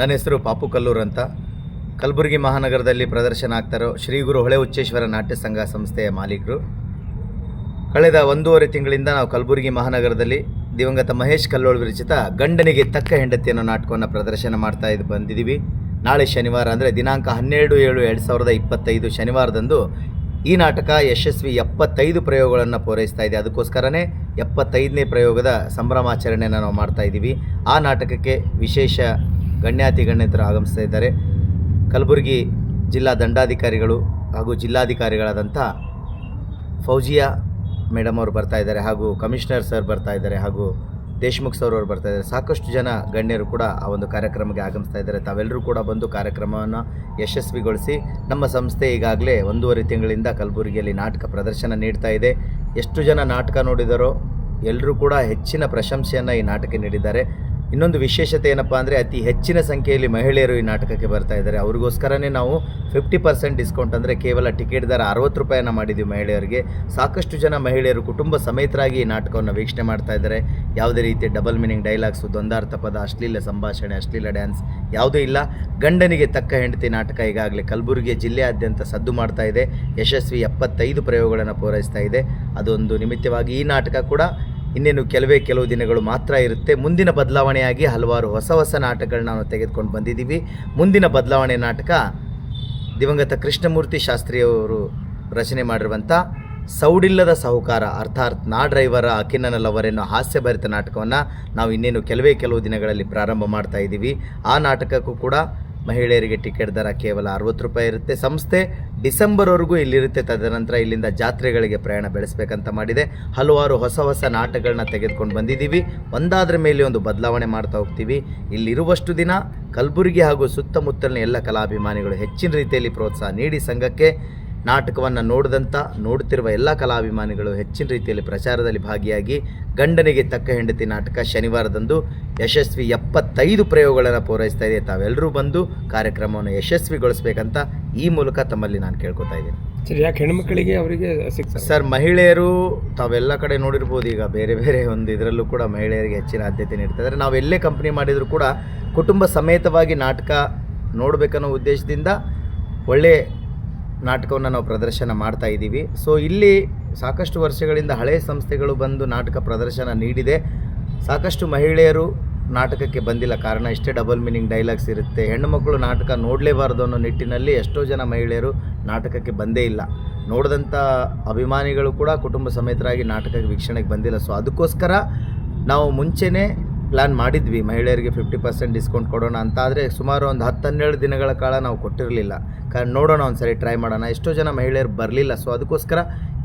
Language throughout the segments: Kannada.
ನನ್ನ ಹೆಸರು ಪಾಪು ಕಲ್ಲೂರ್ ಅಂತ. ಕಲಬುರಗಿ ಮಹಾನಗರದಲ್ಲಿ ಪ್ರದರ್ಶನ ಆಗ್ತಾರೋ ಶ್ರೀ ಗುರು ಹೊಳೆ ಉಚ್ಚೇಶ್ವರ ನಾಟ್ಯ ಸಂಘ ಸಂಸ್ಥೆಯ ಮಾಲೀಕರು. ಕಳೆದ ಒಂದೂವರೆ ತಿಂಗಳಿಂದ ನಾವು ಕಲಬುರಗಿ ಮಹಾನಗರದಲ್ಲಿ ದಿವಂಗತ ಮಹೇಶ್ ಕಲ್ಲೋಳ್ ವಿರಚಿತ ಗಂಡನಿಗೆ ತಕ್ಕ ಹೆಂಡತಿಯನ್ನು ನಾಟಕವನ್ನು ಪ್ರದರ್ಶನ ಮಾಡ್ತಾ ಇದ್ದು ಬಂದಿದ್ದೀವಿ ನಾಳೆ ಶನಿವಾರ ಅಂದರೆ ದಿನಾಂಕ ಹನ್ನೆರಡು ಏಳು ಎರಡು ಸಾವಿರದ ಇಪ್ಪತ್ತೈದು ಶನಿವಾರದಂದು ಈ ನಾಟಕ ಯಶಸ್ವಿ ಎಪ್ಪತ್ತೈದು ಪ್ರಯೋಗಗಳನ್ನು ಪೂರೈಸ್ತಾ ಇದೆ. ಅದಕ್ಕೋಸ್ಕರನೇ ಎಪ್ಪತ್ತೈದನೇ ಪ್ರಯೋಗದ ಸಂಭ್ರಮಾಚರಣೆಯನ್ನು ನಾವು ಮಾಡ್ತಾ ಇದ್ದೀವಿ ಆ ನಾಟಕಕ್ಕೆ ವಿಶೇಷ ಗಣ್ಯಾತಿ ಗಣ್ಯತರು ಆಗಮಿಸ್ತಾ ಇದ್ದಾರೆ. ಕಲಬುರಗಿ ಜಿಲ್ಲಾ ದಂಡಾಧಿಕಾರಿಗಳು ಹಾಗೂ ಜಿಲ್ಲಾಧಿಕಾರಿಗಳಾದಂಥ ಫೌಜಿಯಾ ಮೇಡಮ್ ಅವರು ಬರ್ತಾ ಇದ್ದಾರೆ ಹಾಗೂ ಕಮಿಷನರ್ ಸರ್ ಬರ್ತಾ ಇದ್ದಾರೆ ಹಾಗೂ ದೇಶ್ಮುಖ್ ಸರ್ ಅವರು ಬರ್ತಾ ಇದ್ದಾರೆ. ಸಾಕಷ್ಟು ಜನ ಗಣ್ಯರು ಕೂಡ ಆ ಒಂದು ಕಾರ್ಯಕ್ರಮಕ್ಕೆ ಆಗಮಿಸ್ತಾ ಇದ್ದಾರೆ. ತಾವೆಲ್ಲರೂ ಕೂಡ ಬಂದು ಕಾರ್ಯಕ್ರಮವನ್ನು ಯಶಸ್ವಿಗೊಳಿಸಿ ನಮ್ಮ ಸಂಸ್ಥೆ ಈಗಾಗಲೇ ಒಂದೂವರೆ ತಿಂಗಳಿಂದ ಕಲಬುರಗಿಯಲ್ಲಿ ನಾಟಕ ಪ್ರದರ್ಶನ ನೀಡ್ತಾ ಇದೆ. ಎಷ್ಟು ಜನ ನಾಟಕ ನೋಡಿದರೋ ಎಲ್ಲರೂ ಕೂಡ ಹೆಚ್ಚಿನ ಪ್ರಶಂಸೆಯನ್ನು ಈ ನಾಟಕ ನೀಡಿದ್ದಾರೆ. ಇನ್ನೊಂದು ವಿಶೇಷತೆ ಏನಪ್ಪ ಅಂದರೆ ಅತಿ ಹೆಚ್ಚಿನ ಸಂಖ್ಯೆಯಲ್ಲಿ ಮಹಿಳೆಯರು ಈ ನಾಟಕಕ್ಕೆ ಬರ್ತಾ ಇದ್ದಾರೆ. ಅವ್ರಿಗೋಸ್ಕರನೇ ನಾವು ಫಿಫ್ಟಿ ಪರ್ಸೆಂಟ್ ಡಿಸ್ಕೌಂಟ್ ಅಂದರೆ ಕೇವಲ ಟಿಕೆಟ್ ದರ ಅರವತ್ತು ರೂಪಾಯಿನ ಮಾಡಿದ್ವಿ ಮಹಿಳೆಯರಿಗೆ. ಸಾಕಷ್ಟು ಜನ ಮಹಿಳೆಯರು ಕುಟುಂಬ ಸಮೇತರಾಗಿ ಈ ನಾಟಕವನ್ನು ವೀಕ್ಷಣೆ ಮಾಡ್ತಾ ಇದ್ದಾರೆ. ಯಾವುದೇ ರೀತಿಯ ಡಬಲ್ ಮೀನಿಂಗ್ ಡೈಲಾಗ್ಸು ದ್ವಂದಾರ್ಥ ಪದ, ಅಶ್ಲೀಲ ಸಂಭಾಷಣೆ, ಅಶ್ಲೀಲ ಡ್ಯಾನ್ಸ್ ಯಾವುದೂ ಇಲ್ಲ. ಗಂಡನಿಗೆ ತಕ್ಕ ಹೆಂಡತಿ ನಾಟಕ ಈಗಾಗಲೇ ಕಲಬುರಗಿ ಜಿಲ್ಲೆಯಾದ್ಯಂತ ಸದ್ದು ಮಾಡ್ತಾ ಇದೆ. ಯಶಸ್ವಿ ಎಪ್ಪತ್ತೈದು ಪ್ರಯೋಗಗಳನ್ನು ಪೂರೈಸ್ತಾ ಇದೆ. ಅದೊಂದು ನಿಮಿತ್ತವಾಗಿ ಈ ನಾಟಕ ಕೂಡ ಇನ್ನೇನು ಕೆಲವೇ ಕೆಲವು ದಿನಗಳು ಮಾತ್ರ ಇರುತ್ತೆ. ಮುಂದಿನ ಬದಲಾವಣೆಯಾಗಿ ಹಲವಾರು ಹೊಸ ಹೊಸ ನಾಟಕಗಳನ್ನ ನಾವು ತೆಗೆದುಕೊಂಡು ಬಂದಿದ್ದೀವಿ. ಮುಂದಿನ ಬದಲಾವಣೆ ನಾಟಕ ದಿವಂಗತ ಕೃಷ್ಣಮೂರ್ತಿ ಶಾಸ್ತ್ರಿಯವರು ರಚನೆ ಮಾಡಿರುವಂಥ ಸೌಡಿಲ್ಲದ ಸಾಹುಕಾರ, ಅರ್ಥಾತ್ ನಾ ಡ್ರೈವರ ಅಕಿನ್ನನ ಲವರ್ ಎನ್ನೋ ಹಾಸ್ಯಭರಿತ ನಾಟಕವನ್ನು ನಾವು ಇನ್ನೇನು ಕೆಲವೇ ಕೆಲವು ದಿನಗಳಲ್ಲಿ ಪ್ರಾರಂಭ ಮಾಡ್ತಾ ಇದ್ದೀವಿ. ಆ ನಾಟಕಕ್ಕೂ ಕೂಡ ಮಹಿಳೆಯರಿಗೆ ಟಿಕೆಟ್ ದರ ಕೇವಲ ಅರವತ್ತು ರೂಪಾಯಿ ಇರುತ್ತೆ. ಸಂಸ್ಥೆ ಡಿಸೆಂಬರ್ವರೆಗೂ ಇಲ್ಲಿರುತ್ತೆ. ತದನಂತರ ಇಲ್ಲಿಂದ ಜಾತ್ರೆಗಳಿಗೆ ಪ್ರಯಾಣ ಬೆಳೆಸಬೇಕಂತ ಮಾಡಿದೆ. ಹಲವಾರು ಹೊಸ ಹೊಸ ನಾಟಕಗಳನ್ನ ತೆಗೆದುಕೊಂಡು ಬಂದಿದ್ದೀವಿ. ಒಂದಾದ್ರ ಮೇಲೆ ಒಂದು ಬದಲಾವಣೆ ಮಾಡ್ತಾ ಹೋಗ್ತೀವಿ. ಇಲ್ಲಿರುವಷ್ಟು ದಿನ ಕಲಬುರಗಿ ಹಾಗೂ ಸುತ್ತಮುತ್ತಲಿನ ಎಲ್ಲ ಕಲಾಭಿಮಾನಿಗಳು ಹೆಚ್ಚಿನ ರೀತಿಯಲ್ಲಿ ಪ್ರೋತ್ಸಾಹ ನೀಡಿ ಸಂಘಕ್ಕೆ ನಾಟಕವನ್ನು ನೋಡಿದಂಥ ನೋಡುತ್ತಿರುವ ಎಲ್ಲ ಕಲಾಭಿಮಾನಿಗಳು ಹೆಚ್ಚಿನ ರೀತಿಯಲ್ಲಿ ಪ್ರಚಾರದಲ್ಲಿ ಭಾಗಿಯಾಗಿ ಗಂಡನಿಗೆ ತಕ್ಕ ಹೆಂಡತಿ ನಾಟಕ ಶನಿವಾರದಂದು ಯಶಸ್ವಿ ಎಪ್ಪತ್ತೈದು ಪ್ರಯೋಗಗಳನ್ನು ಪೂರೈಸ್ತಾ ಇದೆ. ತಾವೆಲ್ಲರೂ ಬಂದು ಕಾರ್ಯಕ್ರಮವನ್ನು ಯಶಸ್ವಿಗೊಳಿಸಬೇಕಂತ ಈ ಮೂಲಕ ತಮ್ಮಲ್ಲಿ ನಾನು ಕೇಳ್ಕೊತಾ ಇದ್ದೀನಿ. ಸರಿ ಯಾಕೆ ಹೆಣ್ಮಕ್ಕಳಿಗೆ ಅವರಿಗೆ ಸಿಗ್ತದೆ ಸರ್ ಮಹಿಳೆಯರು ತಾವೆಲ್ಲ ಕಡೆ ನೋಡಿರ್ಬೋದು ಈಗ ಬೇರೆ ಬೇರೆ ಒಂದು ಇದರಲ್ಲೂ ಕೂಡ ಮಹಿಳೆಯರಿಗೆ ಹೆಚ್ಚಿನ ಆದ್ಯತೆ ನೀಡ್ತಾ ಇದ್ದಾರೆ. ನಾವು ಎಲ್ಲೇ ಕಂಪ್ನಿ ಮಾಡಿದರೂ ಕೂಡ ಕುಟುಂಬ ಸಮೇತವಾಗಿ ನಾಟಕ ನೋಡಬೇಕನ್ನೋ ಉದ್ದೇಶದಿಂದ ಒಳ್ಳೆ ನಾಟಕವನ್ನು ನಾವು ಪ್ರದರ್ಶನ ಮಾಡ್ತಾ ಇದ್ದೀವಿ. ಸೊ ಇಲ್ಲಿ ಸಾಕಷ್ಟು ವರ್ಷಗಳಿಂದ ಹಳೆಯ ಸಂಸ್ಥೆಗಳು ಬಂದು ನಾಟಕ ಪ್ರದರ್ಶನ ನೀಡಿದೆ. ಸಾಕಷ್ಟು ಮಹಿಳೆಯರು ನಾಟಕಕ್ಕೆ ಬಂದಿಲ್ಲ. ಕಾರಣ ಇಷ್ಟೇ ಡಬಲ್ ಮೀನಿಂಗ್ ಡೈಲಾಗ್ಸ್ ಇರುತ್ತೆ. ಹೆಣ್ಣು ಮಕ್ಕಳು ನಾಟಕ ನೋಡಲೇಬಾರ್ದು ಅನ್ನೋ ನಿಟ್ಟಿನಲ್ಲಿ ಎಷ್ಟೋ ಜನ ಮಹಿಳೆಯರು ನಾಟಕಕ್ಕೆ ಬಂದೇ ಇಲ್ಲ. ನೋಡಿದಂಥ ಅಭಿಮಾನಿಗಳು ಕೂಡ ಕುಟುಂಬ ಸಮೇತರಾಗಿ ನಾಟಕಕ್ಕೆ ವೀಕ್ಷಣೆಗೆ ಬಂದಿಲ್ಲ. ಸೊ ಅದಕ್ಕೋಸ್ಕರ ನಾವು ಮುಂಚೆನೇ ಪ್ಲ್ಯಾನ್ ಮಾಡಿದ್ವಿ. ಮಹಿಳೆಯರಿಗೆ ಫಿಫ್ಟಿ ಪರ್ಸೆಂಟ್ ಡಿಸ್ಕೌಂಟ್ ಕೊಡೋಣ ಅಂತ ಆದರೆ ಸುಮಾರು ಒಂದು ಹತ್ತು ಹನ್ನೆರಡು ದಿನಗಳ ಕಾಲ ನಾವು ಕೊಟ್ಟಿರಲಿಲ್ಲ. ಕ, ನೋಡೋಣ ಒಂದು ಸರಿ ಟ್ರೈ ಮಾಡೋಣ. ಎಷ್ಟೋ ಜನ ಮಹಿಳೆಯರು ಬರಲಿಲ್ಲ. ಸೊ ಅದಕ್ಕೋಸ್ಕರ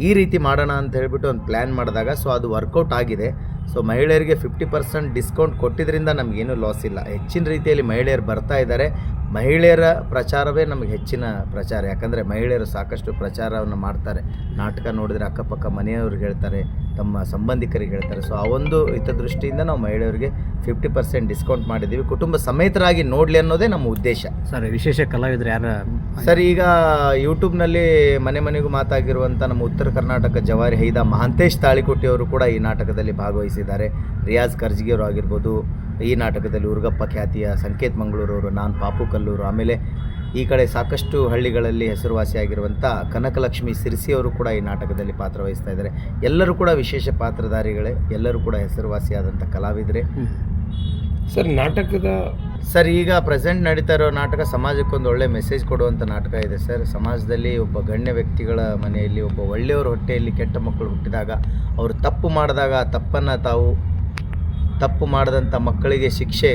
ಈ ರೀತಿ ಮಾಡೋಣ ಅಂತ ಹೇಳಿಬಿಟ್ಟು ಒಂದು ಪ್ಲ್ಯಾನ್ ಮಾಡಿದಾಗ ಸೊ ಅದು ವರ್ಕೌಟ್ ಆಗಿದೆ. ಸೊ ಮಹಿಳೆಯರಿಗೆ ಫಿಫ್ಟಿ ಪರ್ಸೆಂಟ್ ಡಿಸ್ಕೌಂಟ್ ಕೊಟ್ಟಿದ್ದರಿಂದ ನಮಗೇನು ಲಾಸ್ ಇಲ್ಲ. ಹೆಚ್ಚಿನ ರೀತಿಯಲ್ಲಿ ಮಹಿಳೆಯರು ಬರ್ತಾ ಇದ್ದಾರೆ. ಮಹಿಳೆಯರ ಪ್ರಚಾರವೇ ನಮಗೆ ಹೆಚ್ಚಿನ ಪ್ರಚಾರ. ಯಾಕಂದರೆ ಮಹಿಳೆಯರು ಸಾಕಷ್ಟು ಪ್ರಚಾರವನ್ನು ಮಾಡ್ತಾರೆ. ನಾಟಕ ನೋಡಿದರೆ ಅಕ್ಕಪಕ್ಕ ಮನೆಯವ್ರಿಗೆ ಹೇಳ್ತಾರೆ ತಮ್ಮ ಸಂಬಂಧಿಕರಿಗೆ ಹೇಳ್ತಾರೆ. ಸೊ ಆ ಒಂದು ಹಿತದೃಷ್ಟಿಯಿಂದ ನಾವು ಮಹಿಳೆಯರಿಗೆ ಫಿಫ್ಟಿ ಪರ್ಸೆಂಟ್ ಡಿಸ್ಕೌಂಟ್ ಮಾಡಿದ್ದೀವಿ. ಕುಟುಂಬ ಸಮೇತರಾಗಿ ನೋಡಲಿ ಅನ್ನೋದೇ ನಮ್ಮ ಉದ್ದೇಶ. ಸರ್ ವಿಶೇಷ ಕಲಾವಿದರು ಯಾರ ಸರ್ ಈಗ ಯೂಟ್ಯೂಬ್ನಲ್ಲಿ ಮನೆ ಮನೆಗೂ ಮಾತಾಗಿರುವಂಥ ನಮ್ಮ ಉತ್ತರ ಕರ್ನಾಟಕ ಜವಾರಿ ಹೈದ ಮಹಾಂತೇಶ್ ತಾಳಿಕೋಟಿಯವರು ಕೂಡ ಈ ನಾಟಕದಲ್ಲಿ ಭಾಗವಹಿಸಿದ್ದಾರೆ. ರಿಯಾಜ್ ಕರ್ಜಿಗಿಯವರು ಆಗಿರ್ಬೋದು ಈ ನಾಟಕದಲ್ಲಿ ಉರುಗಪ್ಪ ಖ್ಯಾತಿಯ ಸಂಕೇತ್ ಮಂಗಳೂರವರು ನಾನು ಪಾಪು ಕಲ್ಲೂರು ಆಮೇಲೆ ಈ ಕಡೆ ಸಾಕಷ್ಟು ಹಳ್ಳಿಗಳಲ್ಲಿ ಹೆಸರುವಾಸಿಯಾಗಿರುವಂಥ ಕನಕಲಕ್ಷ್ಮಿ ಸಿರಿಸಿಯವರು ಕೂಡ ಈ ನಾಟಕದಲ್ಲಿ ಪಾತ್ರ ವಹಿಸ್ತಾ ಇದ್ದಾರೆ. ಎಲ್ಲರೂ ಕೂಡ ವಿಶೇಷ ಪಾತ್ರಧಾರಿಗಳೇ ಎಲ್ಲರೂ ಕೂಡ ಹೆಸರುವಾಸಿಯಾದಂಥ ಕಲಾವಿದರೆ. ಸರ್ ನಾಟಕದ ಸರ್ ಈಗ ಪ್ರೆಸೆಂಟ್ ನಡೀತಾ ಇರೋ ನಾಟಕ ಸಮಾಜಕ್ಕೊಂದು ಒಳ್ಳೆ ಮೆಸೇಜ್ ಕೊಡುವಂಥ ನಾಟಕ ಇದೆ ಸರ್. ಸಮಾಜದಲ್ಲಿ ಒಬ್ಬ ಗಣ್ಯ ವ್ಯಕ್ತಿಗಳ ಮನೆಯಲ್ಲಿ ಒಬ್ಬ ಒಳ್ಳೆಯವರ ಹೊಟ್ಟೆಯಲ್ಲಿ ಕೆಟ್ಟ ಮಕ್ಕಳು ಹುಟ್ಟಿದಾಗ ಅವರು ತಪ್ಪು ಮಾಡಿದಾಗ ಆ ತಪ್ಪನ್ನು ತಾವು ತಪ್ಪು ಮಾಡಿದಂಥ ಮಕ್ಕಳಿಗೆ ಶಿಕ್ಷೆ,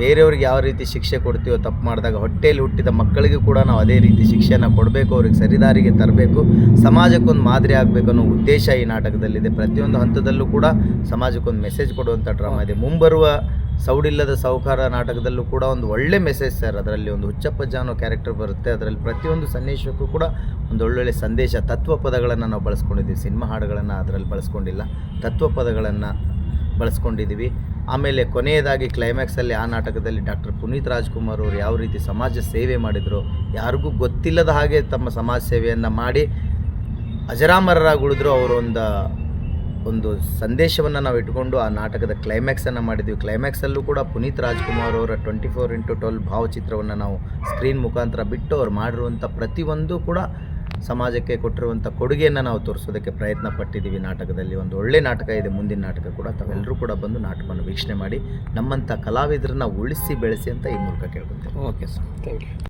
ಬೇರೆಯವ್ರಿಗೆ ಯಾವ ರೀತಿ ಶಿಕ್ಷೆ ಕೊಡ್ತೀವೋ ತಪ್ಪು ಮಾಡಿದಾಗ ಹೊಟ್ಟೆಯಲ್ಲಿ ಹುಟ್ಟಿದ ಮಕ್ಕಳಿಗೂ ಕೂಡ ನಾವು ಅದೇ ರೀತಿ ಶಿಕ್ಷೆಯನ್ನು ಕೊಡಬೇಕು, ಅವ್ರಿಗೆ ಸರಿದಾರಿಗೆ ತರಬೇಕು. ಸಮಾಜಕ್ಕೊಂದು ಮಾದರಿ ಆಗಬೇಕು ಅನ್ನೋ ಉದ್ದೇಶ ಈ ನಾಟಕದಲ್ಲಿದೆ. ಪ್ರತಿಯೊಂದು ಹಂತದಲ್ಲೂ ಕೂಡ ಸಮಾಜಕ್ಕೊಂದು ಮೆಸೇಜ್ ಕೊಡುವಂಥ ಡ್ರಾಮಾ ಇದೆ. ಮುಂಬರುವ ಸೌಡಿಲ್ಲದ ಸೌಕಾರ ನಾಟಕದಲ್ಲೂ ಕೂಡ ಒಂದು ಒಳ್ಳೆ ಮೆಸೇಜ್ ಸರ್ ಅದರಲ್ಲಿ ಒಂದು ಹುಚ್ಚಪ್ಪಜ್ಜ ಅನ್ನೋ ಕ್ಯಾರೆಕ್ಟರ್ ಬರುತ್ತೆ. ಅದರಲ್ಲಿ ಪ್ರತಿಯೊಂದು ಸನ್ನಿವೇಶಕ್ಕೂ ಕೂಡ ಒಂದು ಒಳ್ಳೊಳ್ಳೆ ಸಂದೇಶ, ತತ್ವ ಪದಗಳನ್ನು ನಾವು ಬಳಸ್ಕೊಂಡಿದ್ದೀವಿ. ಸಿನಿಮಾ ಹಾಡುಗಳನ್ನು ಅದರಲ್ಲಿ ಬಳಸ್ಕೊಂಡಿಲ್ಲ. ತತ್ವ ಪದಗಳನ್ನು ಬಳಸ್ಕೊಂಡಿದ್ದೀವಿ. ಆಮೇಲೆ ಕೊನೆಯದಾಗಿ ಕ್ಲೈಮ್ಯಾಕ್ಸಲ್ಲಿ ಆ ನಾಟಕದಲ್ಲಿ ಡಾಕ್ಟರ್ ಪುನೀತ್ ರಾಜ್ಕುಮಾರ್ ಅವರು ಯಾವ ರೀತಿ ಸಮಾಜ ಸೇವೆ ಮಾಡಿದರು, ಯಾರಿಗೂ ಗೊತ್ತಿಲ್ಲದ ಹಾಗೆ ತಮ್ಮ ಸಮಾಜ ಸೇವೆಯನ್ನು ಮಾಡಿ ಅಜರಾಮರರಾಗಿ ಉಳಿದ್ರು ಅವರು ಒಂದು ಒಂದು ಸಂದೇಶವನ್ನು ನಾವು ಇಟ್ಕೊಂಡು ಆ ನಾಟಕದ ಕ್ಲೈಮ್ಯಾಕ್ಸನ್ನು ಮಾಡಿದ್ವಿ. ಕ್ಲೈಮ್ಯಾಕ್ಸಲ್ಲೂ ಕೂಡ ಪುನೀತ್ ರಾಜ್ಕುಮಾರ್ ಅವರ ಟ್ವೆಂಟಿ ಫೋರ್ ಇಂಟು ಟ್ವೆಲ್ ಭಾವಚಿತ್ರವನ್ನು ನಾವು ಸ್ಕ್ರೀನ್ ಮುಖಾಂತರ ಬಿಟ್ಟು ಅವ್ರು ಮಾಡಿರುವಂಥ ಪ್ರತಿಯೊಂದು ಕೂಡ ಸಮಾಜಕ್ಕೆ ಕೊಟ್ಟಿರುವಂಥ ಕೊಡುಗೆಯನ್ನು ನಾವು ತೋರಿಸೋದಕ್ಕೆ ಪ್ರಯತ್ನ ಪಟ್ಟಿದ್ದೀವಿ. ನಾಟಕದಲ್ಲಿ ಒಂದು ಒಳ್ಳೆ ನಾಟಕ ಇದೆ, ಮುಂದಿನ ನಾಟಕ ಕೂಡ. ತಾವೆಲ್ಲರೂ ಕೂಡ ಬಂದು ನಾಟಕವನ್ನು ವೀಕ್ಷಣೆ ಮಾಡಿ ನಮ್ಮಂಥ ಕಲಾವಿದರನ್ನ ಉಳಿಸಿ ಬೆಳೆಸಿ ಅಂತ ಈ ಮೂಲಕ ಕೇಳ್ಕೊತೇವೆ ಓಕೆ ಸರ್ ಥ್ಯಾಂಕ್ ಯು